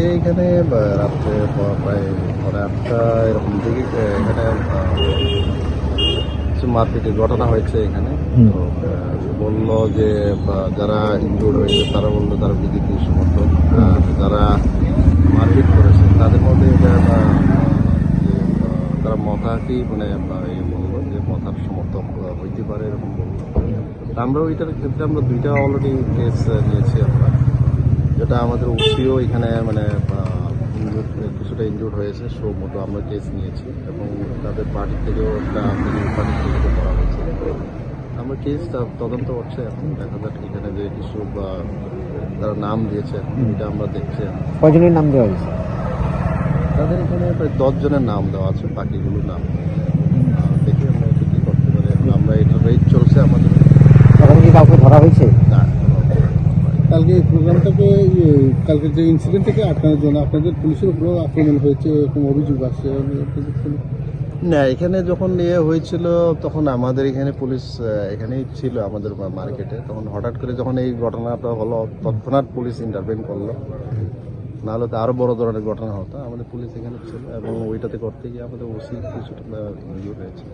আহ, রাত্রে প্রায় পরে আটটা এরকম দিকে এখানে কিছু মারপিটের ঘটনা হয়েছে এখানে। তো বলল যে যারা ইনজুর্ড হয়েছে তারা বলল তারা বিজেপি সমর্থক আর যারা মারপিট করেছে তাদের মধ্যে এটা তারা মথাকি মানে এই বলল যে মথার সমর্থক হইতে পারে এরকম বলল। আমরা ওইটার ক্ষেত্রে আমরা দুইটা অলরেডি কেস নিয়েছি যেটা আমাদের ওসিও এখানে মানে কিছুটা ইনজুর্ড হয়েছে সো মতো আমরা কেস নিয়েছি এবং তাদের পার্টি থেকেও একটা পার্টি থেকে করা হয়েছে। আমরা কেস তদন্ত করছে এখন দেখা যাক এখানে যে কিছু বা তারা নাম দিয়েছে এটা আমরা দেখছি। কজনের নাম দেওয়া হয়েছে? তাদের এখানে প্রায় দশজনের নাম দেওয়া আছে বাকিগুলোর নাম। দেখি আমরা কী করতে পারি। এখন আমরা এটা রেট চলছে আমাদের। কি কাউকে ধরা হয়েছে? কালকে প্রোগ্রামটাকে ইয়ে, কালকে যে ইনসিডেন্ট থেকে আটকানোর জন্য আপনাদের পুলিশের উপরেও আক্রমণ হয়েছে এরকম অভিযোগ আসছে না এখানে যখন ইয়ে হয়েছিল তখন আমাদের এখানে পুলিশ এখানেই ছিল আমাদের মার্কেটে। তখন হঠাৎ করে যখন এই ঘটনাটা হলো তৎক্ষণাৎ পুলিশ ইন্টারভেন করল। নাহলে তো আরও বড় ধরনের ঘটনা হতো। আমাদের পুলিশ এখানে ছিল এবং ওইটাতে করতে গিয়ে আমাদের ওসি কিছুটা ইয়ে হয়েছে।